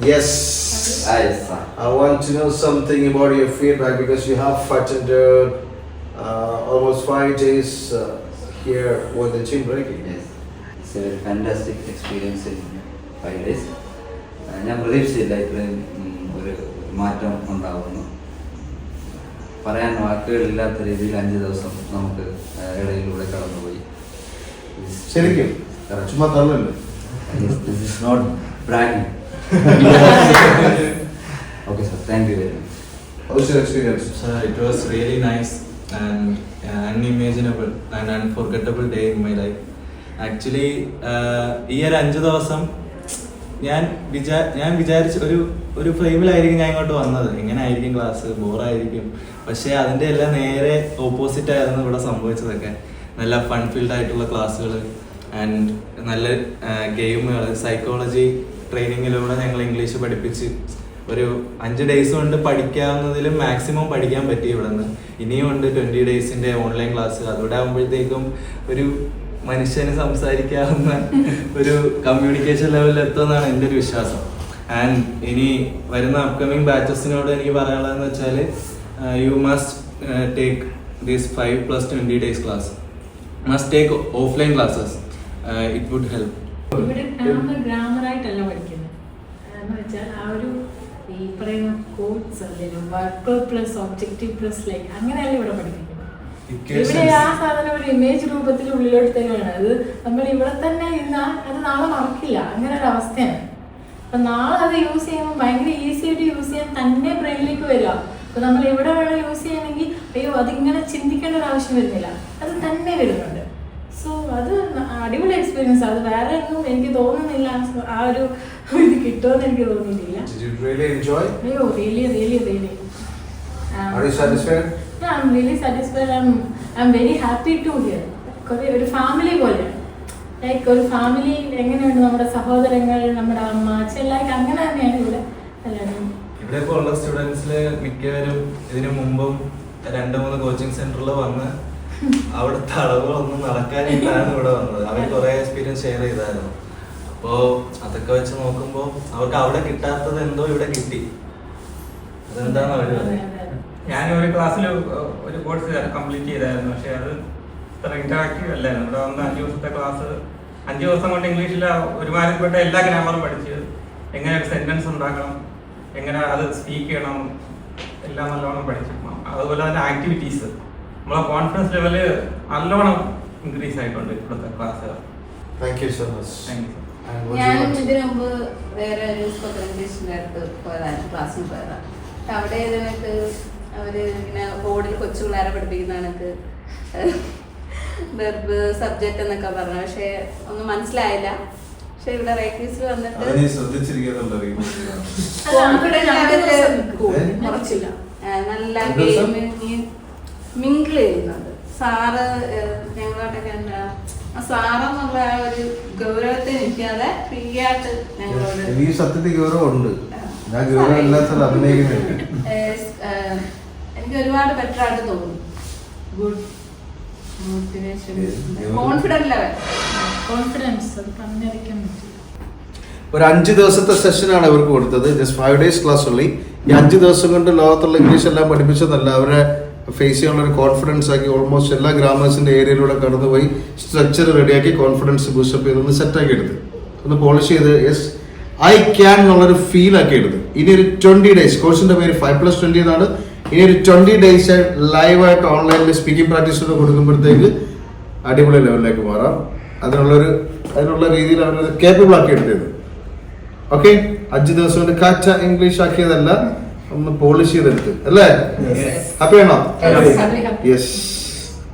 Yes. Alpha. yes. I want to know something about your feedback because you have attended uh, almost five days uh, here with the gym, breaking. Yes. It's a fantastic experience in five days. Uh, ഞാൻ പ്രതീക്ഷിച്ചില്ല ഇത്രയും ഒരു മാറ്റം ഉണ്ടാവുമെന്ന് പറയാൻ വാക്കുകളില്ലാത്ത രീതിയിൽ അഞ്ച് ദിവസം നമുക്ക് ഇടയിലൂടെ കടന്നുപോയി ശരിക്കും ചുമ്മാ തള്ളല്ലേ this is not bragging okay Thank you very much. How How's your experience? Sir, it was really nice and uh, unimaginable and unforgettable day in my life. Actually ഈ ഒരു അഞ്ച് ദിവസം ഞാൻ വിചാ ഞാൻ വിചാരിച്ച ഒരു ഒരു ഫ്രെയിമിലായിരിക്കും ഞാൻ ഇങ്ങോട്ട് വന്നത് എങ്ങനെ ആയിരിക്കും ക്ലാസ് ബോറായിരിക്കും പക്ഷേ അതിന്റെ എല്ലാം നേരെ ഓപ്പോസിറ്റ് ആയിരുന്നു ഇവിടെ സംഭവിച്ചതൊക്കെ നല്ല ഫൺ ഫീൽഡ് ആയിട്ടുള്ള ക്ലാസ്സുകൾ ആൻഡ് നല്ല ഗെയിമുകൾ സൈക്കോളജി ട്രെയിനിങ്ങിലൂടെ ഞങ്ങൾ ഇംഗ്ലീഷ് പഠിപ്പിച്ച് ഒരു അഞ്ച് ഡേയ്സ് കൊണ്ട് പഠിക്കാവുന്നതിലും മാക്സിമം പഠിക്കാൻ പറ്റി ഇവിടെ നിന്ന് ഇനിയും ഉണ്ട് ട്വന്റി ഡേയ്സിന്റെ ഓൺലൈൻ ക്ലാസ് അതോടെ ആകുമ്പോഴത്തേക്കും ഒരു മനുഷ്യന് സംസാരിക്കാവുന്ന ഒരു കമ്മ്യൂണിക്കേഷൻ ലെവലിൽ എത്തുമെന്നാണ് എന്റെ ഒരു വിശ്വാസം. ആൻഡ് ഇനി വരുന്ന അപ്കമിങ് ബാച്ചസിനോട് എനിക്ക് പറയാനുള്ളതെന്ന് വെച്ചാൽ you must take these five plus twenty days class must take offline classes it would help ഇവിടെ ഗ്രാമർ ഗ്രാമറായിട്ടല്ല പഠിക്കുന്നത്. എന്ന് വെച്ചാൽ ആ ഒരു ഈ പറയുന്ന കോഡ്സ് അല്ലെങ്കിലും work plus objective plus like അങ്ങനെയല്ല ഇവിടെ പഠിപ്പിക്കുന്നത്. ഇവിടെ ആ സാധനം ഒരു ഇമേജ് രൂപത്തിൽ ഉള്ളിലോട്ട് തരുവാണ് അത് നമ്മൾ ഇവിടെ തന്നെ ഇരുന്നാൽ അത് നാളെ മറക്കില്ല. അങ്ങനെ ഒരു അവസ്ഥയാണ്. അപ്പൊ നാളെ അത് യൂസ് ചെയ്യുമ്പോൾ ഭയങ്കര ഈസി ആയിട്ട് യൂസ് ചെയ്യാൻ തന്നെ ബ്രെയിനിലേക്ക് വരിക. അപ്പൊ നമ്മൾ എവിടെ വേണം യൂസ് ചെയ്യണമെങ്കിൽ അയ്യോ അതിങ്ങനെ ചിന്തിക്കേണ്ട ഒരു ആവശ്യം വരുന്നില്ല. അത് തന്നെ വരുന്നുണ്ട്. അടിപൊളി എക്സ്പീരിയൻസ് അത് വേറെ ഒന്നും എനിക്ക് തോന്നുന്നില്ല. ആ ഒരു ഇത് കിട്ടുമെന്ന് എനിക്ക് തോന്നിയിട്ടില്ല. Did you really enjoy? അയ്യോ really really really Are you satisfied? I am really satisfied I I am very happy to hear കുറേ ഒരു ഫാമിലി പോലെയാണ് ലൈക്ക് ഒരു ഫാമിലി എങ്ങനെയുണ്ട്? നമ്മുടെ സഹോദരങ്ങൾ നമ്മുടെ അമ്മ അച്ഛൻ ലൈക്ക് അങ്ങനെ തന്നെയാണ് ഇവിടെ എല്ലാവരും. ഇവിടെ ഇപ്പോൾ ഉള്ള സ്റ്റുഡൻസിൽ മിക്കവരും ഇതിനു മുമ്പും രണ്ട് മൂന്ന് കോച്ചിങ് സെന്ററിൽ വന്ന് അവിടുത്തെ അളവുകളൊന്നും നടക്കാനായിട്ടാണ് ഇവിടെ വന്നത്. അവർ കുറെ എക്സ്പീരിയൻസ് ഷെയർ ചെയ്തായിരുന്നു. അപ്പോൾ അതൊക്കെ വെച്ച് നോക്കുമ്പോൾ അവർക്ക് അവിടെ കിട്ടാത്തത് എന്തോ ഇവിടെ കിട്ടി. അതെന്താണ് അവർ പറയുന്നത് അതെ. ഞാൻ ഒരു ക്ലാസ്സിൽ ഒരു കോഴ്സ് കംപ്ലീറ്റ് ചെയ്തായിരുന്നു. പക്ഷെ അത് ഇത്ര ഇന്ററാക്റ്റീവ് അല്ലായിരുന്നു. ഇവിടെ വന്ന് അഞ്ച് ദിവസത്തെ ക്ലാസ് അഞ്ച് ദിവസം കൊണ്ട് ഇംഗ്ലീഷിൽ ഒരുമാതിരിപ്പെട്ട എല്ലാ ഗ്രാമറും പഠിച്ച് എങ്ങനെ ഒരു സെന്റൻസ് ഉണ്ടാക്കണം എങ്ങനെ അത് സ്പീക്ക് ചെയ്യണം എല്ലാം നല്ലോണം പഠിച്ചു. അതുപോലെ തന്നെ ആക്ടിവിറ്റീസ് നമ്മളെ കോൺഫിഡൻസ് ലെവൽ നല്ലോണം ഇൻക്രീസ് ആയിട്ടുണ്ട് ഇപ്പോഴത്തെ ക്ലാസ്സുകൾ much. Thank you so much ഞാൻ ഇതിനു മുമ്പ് വേറെ ഒരു സ്പോക്കൺ ഇംഗ്ലീഷിന്റെ അടുത്ത് പോയതാണ് ക്ലാസ്സിന് പോയതാണ്. പക്ഷെ അവിടെ ഇതിനൊക്കെ അവർ ഇങ്ങനെ ബോർഡിൽ കൊച്ചു പിള്ളേരെ പഠിപ്പിക്കുന്ന കണക്ക് വെർബ് സബ്ജക്റ്റ് എന്നൊക്കെ പറഞ്ഞു. പക്ഷെ ഒന്നും മനസ്സിലായില്ല. പക്ഷെ ഇവിടെ റേറ്റീസിൽ വന്നിട്ട്? പിന്നെ കുറച്ചില്ല. നല്ല ഗെയിമിങ് ഗെയിം മിങ്കിൾ ചെയ്യുന്നത്. സാറ് ഞങ്ങളോടൊക്കെ എന്താ സാറെന്നുള്ള ആ ഒരു ഗൗരവത്തെ നിൽക്കാതെ ഫ്രീ ആയിട്ട് ഞങ്ങളോട് സത്യത്തിൽ ഗൗരവമുണ്ട്. ഞാൻ ഗൗരവം എനിക്ക് ഒരുപാട് ബെറ്റർ ആയിട്ട് തോന്നുന്നു. ഗുഡ്. മോട്ടിവേഷൻ. ലെവൽ കോൺഫിഡൻസ് പറഞ്ഞറിയിക്കാൻ ഒരു അഞ്ച് ദിവസത്തെ സെഷനാണ് ഇവർക്ക് കൊടുത്തത്. ജസ്റ്റ് ഫൈവ് ഡേയ്സ് ക്ലാസ് ഉള്ളി. ഈ അഞ്ച് ദിവസം കൊണ്ട് ലോകത്തുള്ള ഇംഗ്ലീഷ് എല്ലാം പഠിപ്പിച്ചതല്ല. അവരെ ഫേസ് ചെയ്യാനുള്ള ഒരു കോൺഫിഡൻസ് ആക്കി ഓൾമോസ്റ്റ് എല്ലാ ഗ്രാമേഴ്സിന്റെ ഏരിയയിലൂടെ കടന്നുപോയി സ്ട്രക്ചർ റെഡിയാക്കി കോൺഫിഡൻസ് ബൂസ്റ്റപ്പ് ചെയ്ത് ഒന്ന് സെറ്റ് ആക്കി എടുത്ത്. ഒന്ന് പോളിഷ് ചെയ്ത് യെസ് ഐ ക്യാൻ എന്നുള്ളൊരു ഫീൽ ആക്കി എടുത്ത്. ഇനി ഒരു ട്വന്റി ഡേയ്സ് കോഴ്സിന്റെ പേര് ഫൈവ് പ്ലസ് ട്വന്റി എന്നാണ്. ഇനി ഒരു ട്വന്റി ഡേയ്സ് ലൈവായിട്ട് ഓൺലൈനിൽ സ്പീക്കിംഗ് പ്രാക്ടീസ് കൊടുക്കുമ്പോഴത്തേക്ക് അടിപൊളി ലെവലിലേക്ക് മാറാം. അതിനുള്ളൊരു അതിനുള്ള രീതിയിൽ അവർ കേപ്പബിൾ ആക്കി എടുത്തത്. ഓക്കെ അഞ്ച് ദിവസം കൊണ്ട് കാച്ച ഇംഗ്ലീഷ് ആക്കിയതല്ല. ഒന്ന് പോളിഷ് ചെയ്തെടുത്ത് അല്ലേ? ഹാപ്പി ആണോ? Happy, happy. യെസ്